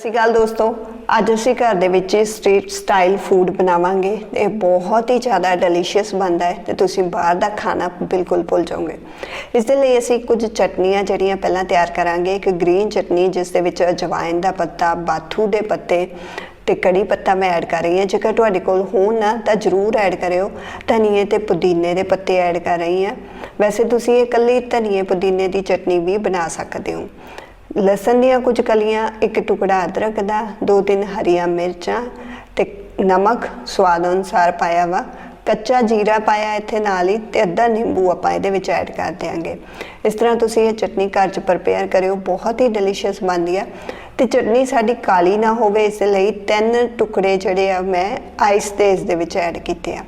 ਸਤਿ ਸ਼੍ਰੀ ਅਕਾਲ ਦੋਸਤੋ। ਅੱਜ ਅਸੀਂ ਘਰ ਦੇ ਵਿੱਚ ਸਟਰੀਟ ਸਟਾਈਲ ਫੂਡ ਬਣਾਵਾਂਗੇ। ਇਹ ਬਹੁਤ ਹੀ ਜ਼ਿਆਦਾ ਡੈਲੀਸ਼ੀਅਸ ਬਣਦਾ ਹੈ ਤੇ ਤੁਸੀਂ ਬਾਹਰ ਦਾ ਖਾਣਾ ਬਿਲਕੁਲ ਭੁੱਲ ਜਾਓਗੇ। ਇਸ ਦੇ ਲਈ ਅਸੀਂ ਕੁਝ ਚਟਨੀਆਂ ਜਿਹੜੀਆਂ ਪਹਿਲਾਂ ਤਿਆਰ ਕਰਾਂਗੇ। ਇੱਕ ਗ੍ਰੀਨ ਚਟਨੀ ਜਿਸ ਦੇ ਵਿੱਚ ਅਜਵਾਇਨ ਦਾ ਪੱਤਾ, ਬਾਥੂ ਦੇ ਪੱਤੇ ਤੇ ਕੜੀ ਪੱਤਾ ਮੈਂ ਐਡ ਕਰ ਰਹੀ ਹਾਂ। ਜੇਕਰ ਤੁਹਾਡੇ ਕੋਲ ਹੋਣ ਨਾ, ਤਾਂ ਜਰੂਰ ਐਡ ਕਰਿਓ। ਧਨੀਏ ਤੇ ਪੁਦੀਨੇ ਦੇ ਪੱਤੇ ਐਡ ਕਰ ਰਹੀ ਹਾਂ। ਵੈਸੇ ਤੁਸੀਂ ਇਹ ਇਕੱਲੀ ਧਨੀਏ ਪੁਦੀਨੇ ਦੀ ਚਟਨੀ ਵੀ ਬਣਾ ਸਕਦੇ ਹੋ। ਲਸਣ ਦੀਆਂ ਕੁਝ ਕਲੀਆਂ ਇੱਕ ਟੁਕੜਾ ਅਦਰਕ ਦਾ, ਦੋ ਤਿੰਨ ਹਰੀਆਂ ਮਿਰਚਾਂ ਤੇ ਨਮਕ ਸਵਾਦ ਅਨੁਸਾਰ ਪਾਇਆ ਵਾ। ਕੱਚਾ ਜੀਰਾ ਪਾਇਆ ਇੱਥੇ ਨਾਲ ਹੀ ਤੇ ਅੱਧਾ ਨਿੰਬੂ ਆਪਾਂ ਇਹਦੇ ਵਿੱਚ ਐਡ ਕਰ ਦਿਆਂਗੇ। ਇਸ ਤਰ੍ਹਾਂ ਤੁਸੀਂ ਇਹ ਚਟਨੀ ਘਰ 'ਚ ਪ੍ਰਪੇਅਰ ਕਰਿਓ, ਬਹੁਤ ਹੀ ਡਿਲੀਸ਼ੀਅਸ ਬਣਦੀ ਆ। ਤੇ ਚਟਨੀ ਸਾਡੀ ਕਾਲੀ ਨਾ ਹੋਵੇ, ਇਸ ਲਈ ਤਿੰਨ ਟੁਕੜੇ ਜਿਹੜੇ ਆ ਮੈਂ ਆਈਸ 'ਤੇ ਇਸ ਦੇ ਵਿੱਚ ਐਡ ਕੀਤੇ ਆ।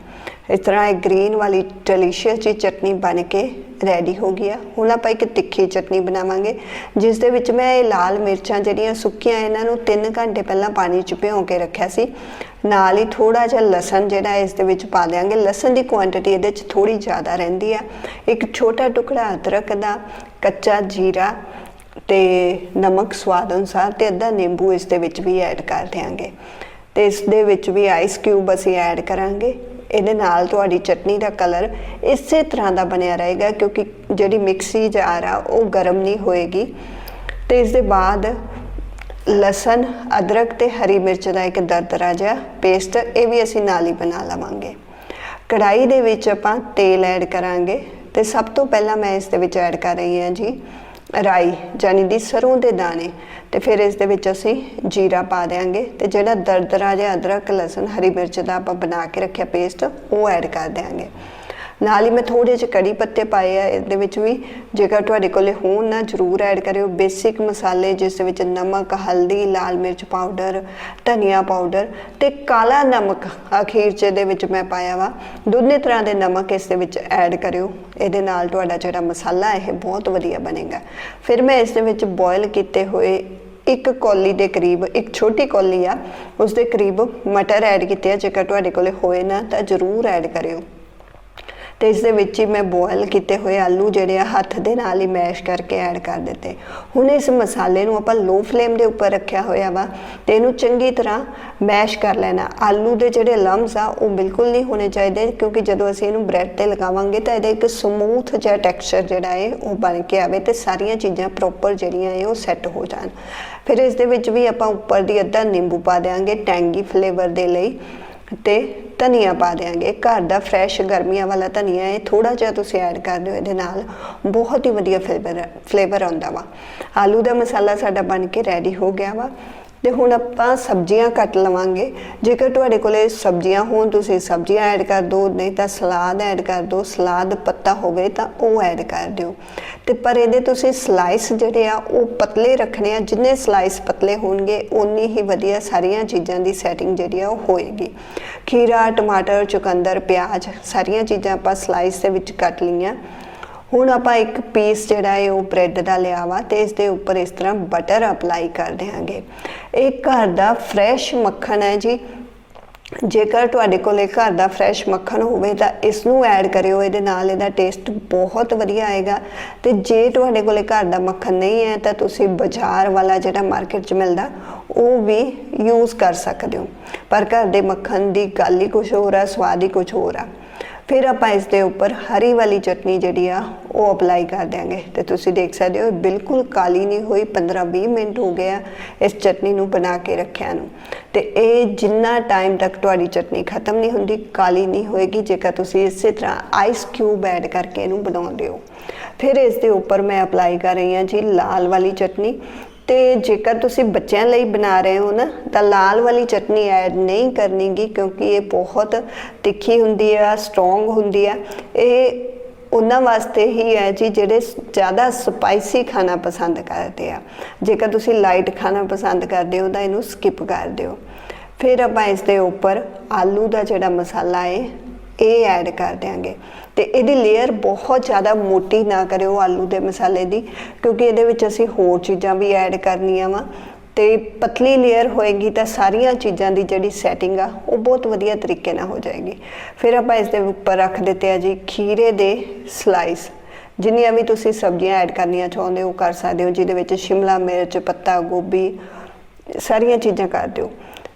ਇਸ ਤਰ੍ਹਾਂ ਇਹ ਗ੍ਰੀਨ ਵਾਲੀ ਡੈਲੀਸ਼ੀਅਸ ਜੀ ਚਟਨੀ ਬਣ ਕੇ ਰੈਡੀ ਹੋ ਗਈ ਆ। ਹੁਣ ਆਪਾਂ ਇੱਕ ਤਿੱਖੀ ਚਟਨੀ ਬਣਾਵਾਂਗੇ, ਜਿਸ ਦੇ ਵਿੱਚ ਮੈਂ ਇਹ ਲਾਲ ਮਿਰਚਾਂ ਜਿਹੜੀਆਂ ਸੁੱਕੀਆਂ ਇਹਨਾਂ ਨੂੰ 3 ਘੰਟੇ ਪਹਿਲਾਂ ਪਾਣੀ 'ਚ ਭਿਓ ਕੇ ਰੱਖਿਆ ਸੀ। ਨਾਲ ਹੀ ਥੋੜਾ ਜਿਹਾ ਲਸਣ ਜਿਹੜਾ ਇਸ ਦੇ ਵਿੱਚ ਪਾ ਦਿਆਂਗੇ। ਲਸਣ ਦੀ ਕੁਆਂਟੀਟੀ ਇਹਦੇ 'ਚ ਥੋੜੀ ਜ਼ਿਆਦਾ ਰਹਿੰਦੀ ਆ। ਇੱਕ ਛੋਟਾ ਟੁਕੜਾ ਅਦਰਕ ਦਾ ਕੱਚਾ ਜੀਰਾ ਤੇ ਨਮਕ ਸਵਾਦ ਅਨੁਸਾਰ ਤੇ ਅੱਧਾ ਨਿੰਬੂ ਇਸ ਦੇ ਵਿੱਚ ਵੀ ਐਡ ਕਰ ਦਿਆਂਗੇ। ਤੇ ਇਸ ਦੇ ਵਿੱਚ ਵੀ ਆਈਸ ਕਿਊਬ ਅਸੀਂ ਐਡ ਕਰਾਂਗੇ। ਇਹਦੇ ਨਾਲ ਤੁਹਾਡੀ ਚਟਨੀ ਦਾ ਕਲਰ ਇਸੇ ਤਰ੍ਹਾਂ ਦਾ ਬਣਿਆ ਰਹੇਗਾ, ਕਿਉਂਕਿ ਜਿਹੜੀ ਮਿਕਸੀ ਜਾਰ ਆ ਉਹ ਗਰਮ ਨਹੀਂ ਹੋਏਗੀ। ਤੇ ਇਸ ਦੇ ਬਾਅਦ ਲਸਣ, ਅਦਰਕ ਤੇ ਹਰੀ ਮਿਰਚ ਦਾ ਇੱਕ ਦਰਦਰਾ ਜਿਹਾ ਪੇਸਟ ਇਹ ਵੀ ਅਸੀਂ ਨਾਲ ਹੀ ਬਣਾ ਲਵਾਂਗੇ। ਕੜਾਈ ਦੇ ਵਿੱਚ ਆਪਾਂ ਤੇਲ ਐਡ ਕਰਾਂਗੇ। ਤੇ ਸਭ ਤੋਂ ਪਹਿਲਾਂ ਮੈਂ ਇਸ ਦੇ ਵਿੱਚ ਐਡ ਕਰ ਰਹੀ ਹਾਂ ਜੀ ਰਾਈ ਜਾਨੀ ਦੀ ਸਰੋਂ ਦੇ ਦਾਣੇ ਤੇ ਫਿਰ ਇਸ ਦੇ ਵਿੱਚ ਅਸੀਂ ਜੀਰਾ ਪਾ ਦੇਾਂਗੇ ਤੇ ਜਿਹੜਾ ਦਰਦਰਾ ਜਿਹਾ ਅਦਰਕ, ਲਸਣ, ਹਰੀ ਮਿਰਚ ਦਾ ਆਪਾਂ ਬਣਾ ਕੇ ਰੱਖਿਆ ਪੇਸਟ ਉਹ ਐਡ ਕਰ ਦੇਾਂਗੇ ਨਾਲ ਹੀ ਮੈਂ ਥੋੜੇ ਜਿਹੇ ਕੜੀ ਪੱਤੇ ਪਾਏ ਆ, ਇਹਦੇ ਵਿੱਚ ਵੀ ਜੇਕਰ ਤੁਹਾਡੇ ਕੋਲੇ ਹੋਣ ਨਾ, ਜਰੂਰ ਐਡ ਕਰਿਓ। ਬੇਸਿਕ ਮਸਾਲੇ, ਜਿਸ ਦੇ ਵਿੱਚ ਨਮਕ, ਹਲਦੀ, ਲਾਲ ਮਿਰਚ ਪਾਊਡਰ, ਧਨੀਆ ਪਾਊਡਰ ਤੇ ਕਾਲਾ ਨਮਕ ਅਖੀਰ ਚ ਦੇ ਵਿੱਚ ਮੈਂ ਪਾਇਆ ਵਾ। ਦੋਨੇ ਤਰ੍ਹਾਂ ਦੇ ਨਮਕ ਇਸ ਦੇ ਵਿੱਚ ਐਡ ਕਰਿਓ। ਇਹਦੇ ਨਾਲ ਤੁਹਾਡਾ ਜਿਹੜਾ ਮਸਾਲਾ ਇਹ ਬਹੁਤ ਵਧੀਆ ਬਣੇਗਾ। ਫਿਰ ਮੈਂ ਇਸ ਦੇ ਵਿੱਚ ਬੋਇਲ ਕੀਤੇ ਹੋਏ ਇੱਕ ਕੌਲੀ ਦੇ ਕਰੀਬ, ਇੱਕ ਛੋਟੀ ਕੌਲੀ ਆ, ਉਸ ਦੇ ਕਰੀਬ ਮਟਰ ਐਡ ਕੀਤੇ ਆ। ਜੇਕਰ ਤੁਹਾਡੇ ਕੋਲੇ ਹੋਏ ਨਾ, ਤਾਂ ਜਰੂਰ ਐਡ ਕਰਿਓ। ਤੇ ਇਸ ਦੇ ਵਿੱਚ ਹੀ ਮੈਂ ਬੋਇਲ ਕੀਤੇ ਹੋਏ ਆਲੂ ਜਿਹੜੇ ਆ ਹੱਥ ਦੇ ਨਾਲ ਹੀ ਮੈਸ਼ ਕਰਕੇ ਐਡ ਕਰ ਦਿੱਤੇ। ਹੁਣ ਇਸ ਮਸਾਲੇ ਨੂੰ ਆਪਾਂ ਲੋ ਫਲੇਮ ਦੇ ਉੱਪਰ ਰੱਖਿਆ ਹੋਇਆ ਵਾ ਤੇ ਇਹਨੂੰ ਚੰਗੀ ਤਰ੍ਹਾਂ ਮੈਸ਼ ਕਰ ਲੈਣਾ। ਆਲੂ ਦੇ ਜਿਹੜੇ ਲੰਮਸ ਆ, ਉਹ ਬਿਲਕੁਲ ਨਹੀਂ ਹੋਣੇ ਚਾਹੀਦੇ ਕਿਉਂਕਿ ਜਦੋਂ ਅਸੀਂ ਇਹਨੂੰ ਬ੍ਰੈਡ ਤੇ ਲਗਾਵਾਂਗੇ ਤਾਂ ਇਹਦਾ ਇੱਕ ਸਮੂਥ ਜਿਹਾ ਟੈਕਸਚਰ ਜਿਹੜਾ ਹੈ ਉਹ ਬਣ ਕੇ ਆਵੇ ਤੇ ਸਾਰੀਆਂ ਚੀਜ਼ਾਂ ਪ੍ਰੋਪਰ ਜਿਹੜੀਆਂ ਇਹ ਉਹ ਸੈੱਟ ਹੋ ਜਾਣ। ਫਿਰ ਇਸ ਦੇ ਵਿੱਚ ਵੀ ਆਪਾਂ ਉੱਪਰ ਦੀ ਅੱਧਾ ਨਿੰਬੂ ਪਾ ਦੇਾਂਗੇ ਟੈਂਗੀ ਫਲੇਵਰ ਦੇ ਲਈ ਤੇ ਧਨੀਆ ਪਾ ਦੇਾਂਗੇ ਘਰ ਦਾ ਫਰੈਸ਼ ਗਰਮੀਆਂ ਵਾਲਾ ਧਨੀਆ, ਇਹ ਥੋੜਾ ਜਿਹਾ ਤੁਸੀਂ ਐਡ ਕਰ ਦਿਓ ਇਹਦੇ ਨਾਲ। ਬਹੁਤ ਹੀ ਵਧੀਆ ਫਲੇਵਰ ਫਲੇਵਰ ਆਉਂਦਾ ਵਾ। ਆਲੂ ਦਾ ਮਸਾਲਾ ਸਾਡਾ ਬਣ ਕੇ ਰੈਡੀ ਹੋ ਗਿਆ ਵਾ। ਤੇ ਹੁਣ ਆਪਾਂ ਸਬਜ਼ੀਆਂ ਕੱਟ ਲਵਾਂਗੇ। ਜੇਕਰ ਤੁਹਾਡੇ ਕੋਲੇ ਸਬਜ਼ੀਆਂ ਹੋਣ, ਤੁਸੀਂ ਸਬਜ਼ੀਆਂ ਐਡ ਕਰ ਦਿਓ ਨਹੀਂ ਤਾਂ ਸਲਾਦ ਐਡ ਕਰ ਦਿਓ ਸਲਾਦ ਪੱਤਾ ਹੋਵੇ ਤਾਂ ਉਹ ਐਡ ਕਰ ਦਿਓ। ਤੇ ਪਰ ਇਹਦੇ ਤੁਸੀਂ ਸਲਾਈਸ ਜਿਹੜੇ ਆ, ਉਹ ਪਤਲੇ ਰੱਖਣੇ ਆ। ਜਿੰਨੇ ਸਲਾਈਸ ਪਤਲੇ ਹੋਣਗੇ, ਓਨੀ ਹੀ ਵਧੀਆ ਸਾਰੀਆਂ ਚੀਜ਼ਾਂ ਦੀ ਸੈਟਿੰਗ ਜਿਹੜੀ ਆ, ਉਹ ਹੋਏਗੀ। ਖੀਰਾ, ਟਮਾਟਰ, ਚੁਕੰਦਰ, ਪਿਆਜ਼, ਸਾਰੀਆਂ ਚੀਜ਼ਾਂ ਆਪਾਂ ਸਲਾਈਸ ਦੇ ਵਿੱਚ ਕੱਟ ਲਈਆਂ। ਹੁਣ ਆਪਾਂ ਇੱਕ ਪੀਸ ਜਿਹੜਾ ਹੈ ਉਹ ਬ੍ਰੈਡ ਦਾ ਲਿਆ ਵਾ ਤੇ ਇਸ ਦੇ ਉੱਪਰ ਇਸ ਤਰ੍ਹਾਂ ਬਟਰ ਅਪਲਾਈ ਕਰ ਦੇਾਂਗੇ ਇਹ ਘਰ ਦਾ ਫਰੈਸ਼ ਮੱਖਣ ਹੈ ਜੀ। ਜੇਕਰ ਤੁਹਾਡੇ ਕੋਲੇ ਘਰ ਦਾ ਫਰੈਸ਼ ਮੱਖਣ ਹੋਵੇ ਤਾਂ ਇਸ ਨੂੰ ਐਡ ਕਰਿਓ, ਇਹਦੇ ਨਾਲ ਇਹਦਾ ਟੇਸਟ ਬਹੁਤ ਵਧੀਆ ਆਏਗਾ। ਤੇ ਜੇ ਤੁਹਾਡੇ ਕੋਲ ਘਰ ਦਾ ਮੱਖਣ ਨਹੀਂ ਹੈ, ਤਾਂ ਤੁਸੀਂ ਬਾਜ਼ਾਰ ਵਾਲਾ ਜਿਹੜਾ ਮਾਰਕੀਟ 'ਚ ਮਿਲਦਾ, ਉਹ ਵੀ ਯੂਜ਼ ਕਰ ਸਕਦੇ ਹੋ। ਪਰ ਘਰ ਦੇ ਮੱਖਣ ਦੀ ਗੱਲ ਹੀ ਕੁਝ ਹੋਰ ਆ, ਸਵਾਦ ਹੀ ਕੁਝ ਹੋਰ ਆ। ਫਿਰ ਆਪਾਂ ਇਸ ਦੇ ਉੱਪਰ ਹਰੀ ਵਾਲੀ ਚਟਨੀ ਜਿਹੜੀ ਆ, ਉਹ ਅਪਲਾਈ ਕਰ ਦਿਆਂਗੇ। ਤੇ ਤੁਸੀਂ ਦੇਖ ਸਕਦੇ ਹੋ ਬਿਲਕੁਲ ਕਾਲੀ ਨਹੀਂ ਹੋਈ 15-20 ਮਿੰਟ ਹੋ ਗਏ ਆ ਇਸ ਚਟਨੀ ਨੂੰ ਬਣਾ ਕੇ ਰੱਖਿਆ ਨੂੰ। ਤੇ ਇਹ ਜਿੰਨਾ ਟਾਈਮ ਤੱਕ ਤੁਹਾਡੀ ਚਟਨੀ ਖਤਮ ਨਹੀਂ ਹੁੰਦੀ, ਕਾਲੀ ਨਹੀਂ ਹੋਏਗੀ, ਜੇਕਰ ਤੁਸੀਂ ਇਸੇ ਤਰ੍ਹਾਂ ਆਈਸ ਕਿਊਬ ਐਡ ਕਰਕੇ ਇਹਨੂੰ ਬਣਾਉਂਦੇ ਹੋ। ਫਿਰ ਇਸ ਦੇ ਉੱਪਰ ਮੈਂ ਅਪਲਾਈ ਕਰ ਰਹੀ ਹਾਂ ਜੀ ਲਾਲ ਵਾਲੀ ਚਟਨੀ। ਤੇ ਜੇਕਰ ਤੁਸੀਂ ਬੱਚਿਆਂ ਲਈ ਬਣਾ ਰਹੇ ਹੋ ਨਾ, ਤਾਂ ਲਾਲ ਵਾਲੀ ਚਟਨੀ ਐਡ ਨਹੀਂ ਕਰਨੀਗੀ ਕਿਉਂਕਿ ਇਹ ਬਹੁਤ ਤਿੱਖੀ ਹੁੰਦੀ ਆ ਸਟਰੋਂਗ ਹੁੰਦੀ ਆ। ਇਹ ਉਹਨਾਂ ਵਾਸਤੇ ਹੀ ਹੈ ਜੀ, ਜਿਹੜੇ ਜ਼ਿਆਦਾ ਸਪਾਈਸੀ ਖਾਣਾ ਪਸੰਦ ਕਰਦੇ ਆ। ਜੇਕਰ ਤੁਸੀਂ ਲਾਈਟ ਖਾਣਾ ਪਸੰਦ ਕਰਦੇ ਹੋ, ਤਾਂ ਇਹਨੂੰ ਸਕਿਪ ਕਰ ਦਿਓ। ਫਿਰ ਆਪਾਂ ਇਸ ਦੇ ਉੱਪਰ ਆਲੂ ਦਾ ਜਿਹੜਾ ਮਸਾਲਾ ਹੈ ਇਹ ਐਡ ਕਰ ਦਿਆਂਗੇ। ਤੇ ਇਹਦੀ ਲੇਅਰ ਬਹੁਤ ਜ਼ਿਆਦਾ ਮੋਟੀ ਨਾ ਕਰਿਓ ਆਲੂ ਦੇ ਮਸਾਲੇ ਦੀ, ਕਿਉਂਕਿ ਇਹਦੇ ਵਿੱਚ ਅਸੀਂ ਹੋਰ ਚੀਜ਼ਾਂ ਵੀ ਐਡ ਕਰਨੀਆਂ ਵਾ। ਤੇ ਪਤਲੀ ਲੇਅਰ ਹੋਏਗੀ ਤਾਂ ਸਾਰੀਆਂ ਚੀਜ਼ਾਂ ਦੀ ਜਿਹੜੀ ਸੈਟਿੰਗ ਆ, ਉਹ ਬਹੁਤ ਵਧੀਆ ਤਰੀਕੇ ਨਾਲ ਹੋ ਜਾਏਗੀ। ਫਿਰ ਆਪਾਂ ਇਸ ਦੇ ਉੱਪਰ ਰੱਖ ਦਿੱਤੇ ਆ ਜੀ ਖੀਰੇ ਦੇ ਸਲਾਈਸ ਜਿੰਨੀਆਂ ਵੀ ਤੁਸੀਂ ਸਬਜ਼ੀਆਂ ਐਡ ਕਰਨੀਆਂ ਚਾਹੁੰਦੇ ਹੋ ਕਰ ਸਕਦੇ ਹੋ, ਜਿਹਦੇ ਵਿੱਚ ਸ਼ਿਮਲਾ ਮਿਰਚ, ਪੱਤਾ ਗੋਭੀ, ਸਾਰੀਆਂ ਚੀਜ਼ਾਂ ਕਰ ਦਿਓ।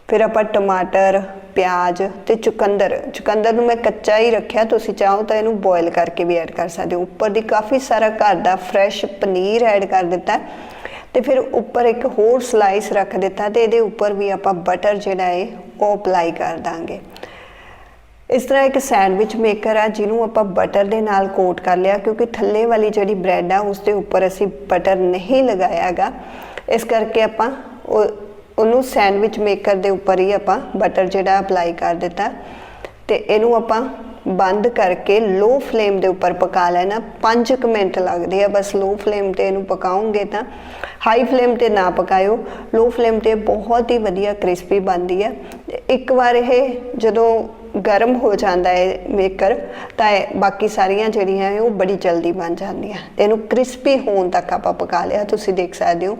ਫਿਰ ਆਪਾਂ ਟਮਾਟਰ ਪਿਆਜ਼ ਤੇ ਚੁਕੰਦਰ। ਚੁਕੰਦਰ ਨੂੰ ਮੈਂ ਕੱਚਾ ਹੀ ਰੱਖਿਆ। ਤੁਸੀਂ ਚਾਹੋ ਤਾਂ ਇਹਨੂੰ ਬੋਇਲ ਕਰਕੇ ਵੀ ਐਡ ਕਰ ਸਕਦੇ ਹੋ। ਉੱਪਰ ਦੀ ਕਾਫੀ ਸਾਰਾ ਘਰ ਦਾ ਫਰੈਸ਼ ਪਨੀਰ ਐਡ ਕਰ ਦਿੱਤਾ। ਤੇ ਫਿਰ ਉੱਪਰ ਇੱਕ ਹੋਰ ਸਲਾਈਸ ਰੱਖ ਦਿੱਤਾ ਤੇ ਇਹਦੇ ਉੱਪਰ ਵੀ ਆਪਾਂ ਬਟਰ ਜਿਹੜਾ ਹੈ ਉਹ ਅਪਲਾਈ ਕਰ ਦਾਂਗੇ। ਇਸ ਤਰ੍ਹਾਂ ਇੱਕ ਸੈਂਡਵਿਚ ਮੇਕਰ ਆ, ਜਿਹਨੂੰ ਆਪਾਂ ਬਟਰ ਦੇ ਨਾਲ ਕੋਟ ਕਰ ਲਿਆ, ਕਿਉਂਕਿ ਥੱਲੇ ਵਾਲੀ ਜਿਹੜੀ ਬ੍ਰੈਡ ਆ, ਉਸ ਦੇ ਉੱਪਰ ਅਸੀਂ ਬਟਰ ਨਹੀਂ ਲਗਾਇਆਗਾ ਇਸ ਕਰਕੇ ਆਪਾਂ ਉਹ ਉਹਨੂੰ ਸੈਂਡਵਿਚ ਮੇਕਰ ਦੇ ਉੱਪਰ ਹੀ ਆਪਾਂ ਬਟਰ ਜਿਹੜਾ ਅਪਲਾਈ ਕਰ ਦਿੱਤਾ। ਤੇ ਇਹਨੂੰ ਆਪਾਂ ਬੰਦ ਕਰਕੇ ਲੋ ਫਲੇਮ ਦੇ ਉੱਪਰ ਪਕਾ ਲੈਣਾ। 5 ਮਿੰਟ ਲੱਗਦੇ ਆ, ਬਸ ਲੋ ਫਲੇਮ ਤੇ ਇਹਨੂੰ ਪਕਾਉਂਗੇ ਤਾਂ। ਹਾਈ ਫਲੇਮ ਤੇ ਨਾ ਪਕਾਇਓ। ਲੋ ਫਲੇਮ ਤੇ ਬਹੁਤ ਹੀ ਵਧੀਆ ਕ੍ਰਿਸਪੀ ਬਣਦੀ ਹੈ ਇੱਕ ਵਾਰ ਇਹ ਜਦੋਂ ਗਰਮ ਹੋ ਜਾਂਦਾ ਹੈ ਮੇਕਰ, ਤਾਂ ਬਾਕੀ ਸਾਰੀਆਂ ਜਿਹੜੀਆਂ ਹੈ ਉਹ ਬੜੀ ਜਲਦੀ ਬਣ ਜਾਂਦੀਆਂ। ਤੇ ਇਹਨੂੰ ਕ੍ਰਿਸਪੀ ਹੋਣ ਤੱਕ ਆਪਾਂ ਪਕਾ ਲਿਆ। ਤੁਸੀਂ ਦੇਖ ਸਕਦੇ ਹੋ,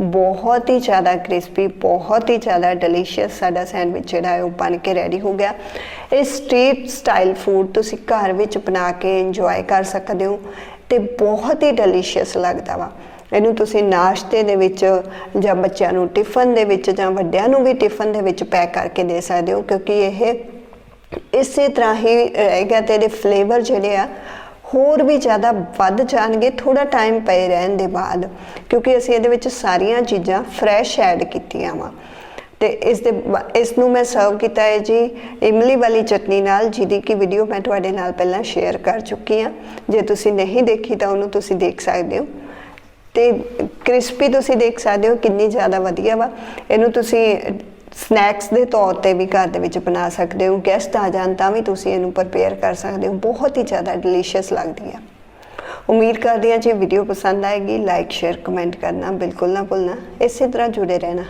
ਬਹੁਤ ਹੀ ਜ਼ਿਆਦਾ ਕ੍ਰਿਸਪੀ, ਬਹੁਤ ਹੀ ਜ਼ਿਆਦਾ ਡਿਲੀਸ਼ੀਅਸ ਸਾਡਾ ਸੈਂਡਵਿਚ ਜਿਹੜਾ ਹੈ ਉਹ ਬਣ ਕੇ ਰੈਡੀ ਹੋ ਗਿਆ। ਇਹ ਸਟਰੀਟ ਸਟਾਈਲ ਫੂਡ ਤੁਸੀਂ ਘਰ ਵਿੱਚ ਬਣਾ ਕੇ ਇੰਜੋਏ ਕਰ ਸਕਦੇ ਹੋ ਤੇ ਬਹੁਤ ਹੀ ਡਿਲੀਸ਼ੀਅਸ ਲੱਗਦਾ ਵਾ। ਇਹਨੂੰ ਤੁਸੀਂ ਨਾਸ਼ਤੇ ਦੇ ਵਿੱਚ ਜਾਂ ਬੱਚਿਆਂ ਨੂੰ ਟਿਫਨ ਦੇ ਵਿੱਚ ਜਾਂ ਵੱਡਿਆਂ ਨੂੰ ਵੀ ਟਿਫਨ ਦੇ ਵਿੱਚ ਪੈਕ ਕਰਕੇ ਦੇ ਸਕਦੇ ਹੋ, ਕਿਉਂਕਿ ਇਹ ਇਸੇ ਤਰ੍ਹਾਂ ਹੀ ਹੈਗਾ ਤੇ ਇਹਦੇ ਫਲੇਵਰ ਜਿਹੜੇ ਆ, ਹੋਰ ਵੀ ਜ਼ਿਆਦਾ ਵੱਧ ਜਾਣਗੇ ਥੋੜਾ ਟਾਈਮ ਪਏ ਰਹਿਣ ਦੇ ਬਾਅਦ, ਕਿਉਂਕਿ ਅਸੀਂ ਇਹਦੇ ਵਿੱਚ ਸਾਰੀਆਂ ਚੀਜ਼ਾਂ ਫਰੈਸ਼ ਐਡ ਕੀਤੀਆਂ ਵਾ। ਤੇ ਇਸ ਦੇ ਬਾ- ਇਸ ਨੂੰ ਮੈਂ ਸਰਵ ਕੀਤਾ ਹੈ ਜੀ ਇਮਲੀ ਵਾਲੀ ਚਟਨੀ ਨਾਲ, ਜਿਹਦੀ ਕਿ ਵੀਡੀਓ ਮੈਂ ਤੁਹਾਡੇ ਨਾਲ ਪਹਿਲਾਂ ਸ਼ੇਅਰ ਕਰ ਚੁੱਕੀ ਹਾਂ। ਜੇ ਤੁਸੀਂ ਨਹੀਂ ਦੇਖੀ ਤਾਂ ਉਹਨੂੰ ਤੁਸੀਂ ਦੇਖ ਸਕਦੇ ਹੋ। ਤੇ ਕ੍ਰਿਸਪੀ ਤੁਸੀਂ ਦੇਖ ਸਕਦੇ ਹੋ, ਕਿੰਨੀ ਜ਼ਿਆਦਾ ਵਧੀਆ ਵਾ। ਇਹਨੂੰ ਤੁਸੀਂ ਸਨੈਕਸ ਦੇ ਤੌਰ ਤੇ ਵੀ ਘਰ ਦੇ ਵਿੱਚ ਬਣਾ ਸਕਦੇ ਹੋ ਗੈਸਟ ਆ ਜਾਣ ਤਾਂ ਵੀ ਤੁਸੀਂ ਇਹਨੂੰ ਪ੍ਰਪੇਅਰ ਕਰ ਸਕਦੇ ਹੋ। ਬਹੁਤ ਹੀ ਜ਼ਿਆਦਾ ਡਿਲੀਸ਼ੀਅਸ ਲੱਗਦੀ ਹੈ ਉਮੀਦ ਕਰਦੇ ਹਾਂ ਜੇ ਵੀਡੀਓ ਪਸੰਦ ਆਏਗੀ ਲਾਈਕ ਸ਼ੇਅਰ ਕਮੈਂਟ ਕਰਨਾ ਬਿਲਕੁਲ ਨਾ ਭੁੱਲਣਾ। ਇਸੇ ਤਰ੍ਹਾਂ ਜੁੜੇ ਰਹਿਣਾ।